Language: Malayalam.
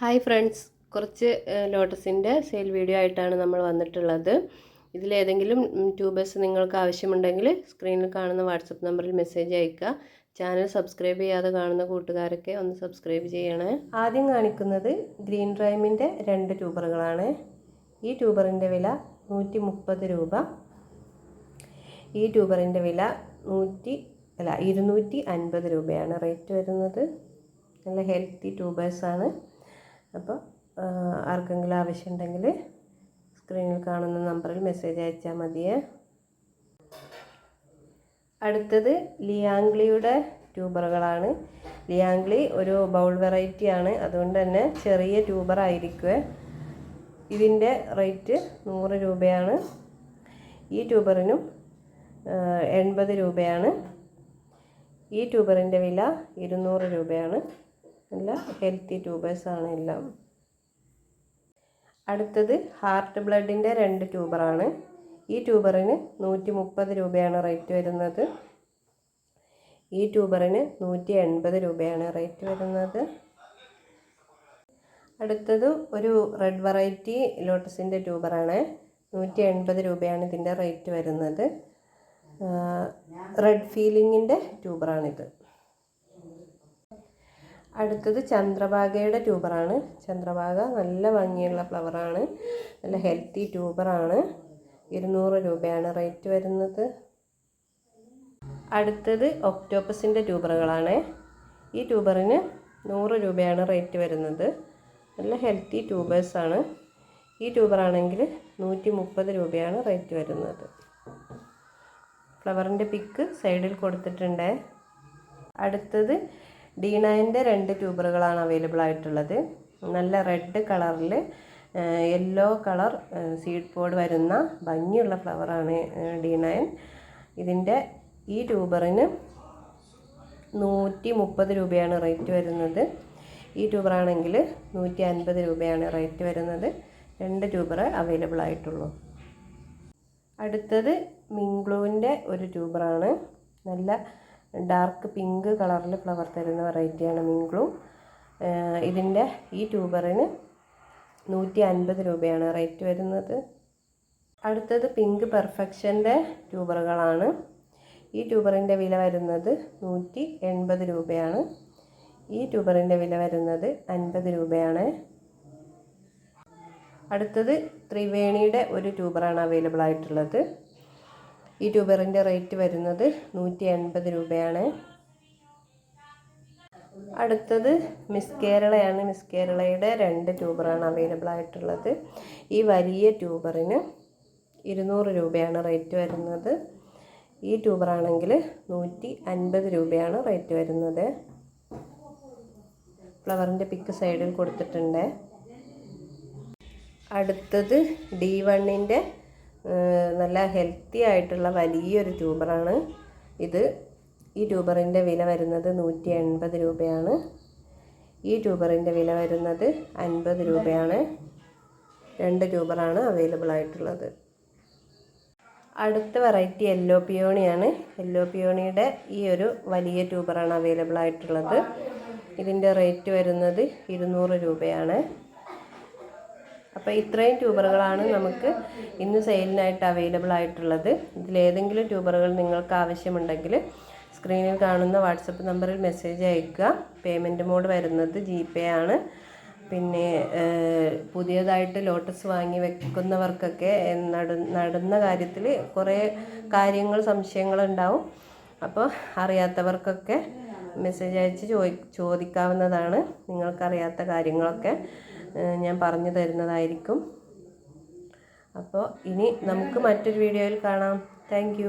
ഹായ് ഫ്രണ്ട്സ് കുറച്ച് ലോട്ടസിന്റെ സെയിൽ വീഡിയോ ആയിട്ടാണ് നമ്മൾ വന്നിട്ടുള്ളത്. ഇതിലേതെങ്കിലും ട്യൂബേഴ്സ് നിങ്ങൾക്ക് ആവശ്യമുണ്ടെങ്കിൽ സ്ക്രീനിൽ കാണുന്ന വാട്സപ്പ് നമ്പറിൽ മെസ്സേജ് അയക്കുക ചാനൽ സബ്സ്ക്രൈബ് ചെയ്യാതെ കാണുന്ന കൂട്ടുകാരൊക്കെ ഒന്ന് സബ്സ്ക്രൈബ് ചെയ്യണേ. ആദ്യം കാണിക്കുന്നത് ഗ്രീൻ ഡ്രൈമിന്റെ രണ്ട് ട്യൂബറുകളാണ് ഈ ട്യൂബറിന്റെ വില നൂറ്റി മുപ്പത് രൂപ. ഈ ട്യൂബറിന്റെ വില നൂറ്റി അല്ല ഇരുന്നൂറ്റി അൻപത് രൂപയാണ് റേറ്റ് വരുന്നത്. നല്ല ഹെൽത്തി ട്യൂബേഴ്സാണ് അപ്പോൾ ആർക്കെങ്കിലും ആവശ്യമുണ്ടെങ്കിൽ സ്ക്രീനിൽ കാണുന്ന നമ്പറിൽ മെസ്സേജ് അയച്ചാൽ മതിയേ. അടുത്തത് ലിയാംഗ്ലിയുടെ ട്യൂബറുകളാണ്. ലിയാംഗ്ലി ഒരു ബൗൾ വെറൈറ്റിയാണ് അതുകൊണ്ട് തന്നെ ചെറിയ ട്യൂബർ ആയിരിക്കുമേ ഇതിന്റെ റേറ്റ് നൂറ് രൂപയാണ്. ഈ ട്യൂബറിനും എൺപത് രൂപയാണ്. ഈ ട്യൂബറിന്റെ വില ഇരുന്നൂറ് രൂപയാണ്. നല്ല ഹെൽത്തി ട്യൂബേഴ്സാണ് എല്ലാം. അടുത്തത് ഹാർട്ട് ബ്ലഡിന്റെ രണ്ട് ട്യൂബറാണ് ഈ ട്യൂബറിന് നൂറ്റി മുപ്പത് രൂപയാണ് റേറ്റ് വരുന്നത്. ഈ ട്യൂബറിന് നൂറ്റി എൺപത് രൂപയാണ് റേറ്റ് വരുന്നത്. അടുത്തത് ഒരു റെഡ് വെറൈറ്റി ലോട്ടസിന്റെ ട്യൂബറാണ് നൂറ്റി എൺപത് രൂപയാണ് ഇതിന്റെ റേറ്റ് വരുന്നത്. റെഡ് ഫീലിങ്ങിന്റെ ട്യൂബറാണിത് അടുത്തത് ചന്ദ്രഭാഗയുടെ ട്യൂബറാണ്. ചന്ദ്രഭാഗ നല്ല ഭംഗിയുള്ള ഫ്ലവറാണ്. നല്ല ഹെൽത്തി ട്യൂബറാണ്. ഇരുന്നൂറ് രൂപയാണ് റേറ്റ് വരുന്നത്. അടുത്തത് ഒക്ടോപ്പസിന്റെ ട്യൂബറുകളാണ്. ഈ ട്യൂബറിന് നൂറ് രൂപയാണ് റേറ്റ് വരുന്നത്. നല്ല ഹെൽത്തി ട്യൂബേഴ്സാണ്. ഈ ട്യൂബറാണെങ്കിൽ നൂറ്റി മുപ്പത് രൂപയാണ് റേറ്റ് വരുന്നത്. ഫ്ലവറിന്റെ പിക്ക് സൈഡിൽ കൊടുത്തിട്ടുണ്ട്. അടുത്തത് ഡി നയന്റെ രണ്ട് ട്യൂബറുകളാണ് അവൈലബിൾ ആയിട്ടുള്ളത്. നല്ല റെഡ് കളറിൽ യെല്ലോ കളർ സീഡ് പോഡ് വരുന്ന ഭംഗിയുള്ള ഫ്ലവറാണ് ഡി നയൻ. ഇതിന്റെ ഈ ട്യൂബറിന് നൂറ്റി മുപ്പത് രൂപയാണ് റേറ്റ് വരുന്നത്. ഈ ട്യൂബറാണെങ്കിൽ നൂറ്റി അൻപത് രൂപയാണ് റേറ്റ് വരുന്നത്. രണ്ട് ട്യൂബർ അവൈലബിൾ ആയിട്ടുള്ളൂ. അടുത്തത് മിങ്ക്ലൂവിന്റെ ഒരു ട്യൂബറാണ്. നല്ല ഡാർക്ക് പിങ്ക് കളറിൽ ഫ്ലവർ തരുന്ന വെറൈറ്റിയാണ് മിങ്ക്ലൂ. ഇതിന്റെ ഈ ട്യൂബറിന് നൂറ്റി അൻപത് രൂപയാണ് റേറ്റ് വരുന്നത്. അടുത്തത് പിങ്ക് പെർഫെക്ഷന്റെ ട്യൂബറുകളാണ്. ഈ ട്യൂബറിന്റെ വില വരുന്നത് നൂറ്റി എൺപത് രൂപയാണ്. ഈ ട്യൂബറിന്റെ വില വരുന്നത് അൻപത് രൂപയാണ്. അടുത്തത് ത്രിവേണിയുടെ ഒരു ട്യൂബറാണ് അവൈലബിൾ ആയിട്ടുള്ളത്. ഈ ട്യൂബറിന്റെ റേറ്റ് വരുന്നത് നൂറ്റി എൺപത് രൂപയാണ്. അടുത്തത് മിസ് കേരളയാണ്. മിസ് കേരളയുടെ രണ്ട് ട്യൂബറാണ് അവൈലബിൾ ആയിട്ടുള്ളത്. ഈ വലിയ ട്യൂബറിന് ഇരുന്നൂറ് രൂപയാണ് റേറ്റ് വരുന്നത്. ഈ ട്യൂബറാണെങ്കിൽ നൂറ്റി അൻപത് രൂപയാണ് റേറ്റ് വരുന്നത്. ഫ്ലവറിന്റെ പിക്ക് സൈഡിൽ കൊടുത്തിട്ടുണ്ട്. അടുത്തത് ഡി വണ്ണിന്റെ നല്ല ഹെൽത്തി ആയിട്ടുള്ള വലിയൊരു ട്യൂബറാണ് ഇത് ഈ ട്യൂബറിന്റെ വില വരുന്നത് നൂറ്റി എൺപത് രൂപയാണ്. ഈ ട്യൂബറിന്റെ വില വരുന്നത് അൻപത് രൂപയാണ്. രണ്ട് ട്യൂബറാണ് അവൈലബിൾ ആയിട്ടുള്ളത്. അടുത്ത വെറൈറ്റി യെല്ലോ പിയോണിയാണ് യെല്ലോ പിയോണിയുടെ ഈ ഒരു വലിയ ട്യൂബറാണ് അവൈലബിൾ ആയിട്ടുള്ളത്. ഇതിന്റെ റേറ്റ് വരുന്നത് ഇരുന്നൂറ് രൂപയാണ്. അപ്പോൾ ഇത്രയും ട്യൂബറുകളാണ് നമുക്ക് ഇന്ന് സെയിലിനായിട്ട് അവൈലബിൾ ആയിട്ടുള്ളത്. ഇതിലേതെങ്കിലും ട്യൂബറുകൾ നിങ്ങൾക്ക് ആവശ്യമുണ്ടെങ്കിൽ സ്ക്രീനിൽ കാണുന്ന വാട്സപ്പ് നമ്പറിൽ മെസ്സേജ് അയക്കുക പേയ്മെന്റ് മോഡ് വരുന്നത് ജി പേ ആണ്. പിന്നെ പുതിയതായിട്ട് ലോട്ടസ് വാങ്ങി വെക്കുന്നവർക്കൊക്കെ നട നടുന്ന കാര്യത്തിൽ കുറേ കാര്യങ്ങൾ സംശയങ്ങളുണ്ടാവും അപ്പോൾ അറിയാത്തവർക്കൊക്കെ മെസ്സേജ് അയച്ച് ചോദി ചോദിക്കാവുന്നതാണ്. നിങ്ങൾക്കറിയാത്ത കാര്യങ്ങളൊക്കെ ഞാൻ പറഞ്ഞു തരുന്നതായിരിക്കും. അപ്പോൾ ഇനി നമുക്ക് മറ്റൊരു വീഡിയോയിൽ കാണാം. താങ്ക്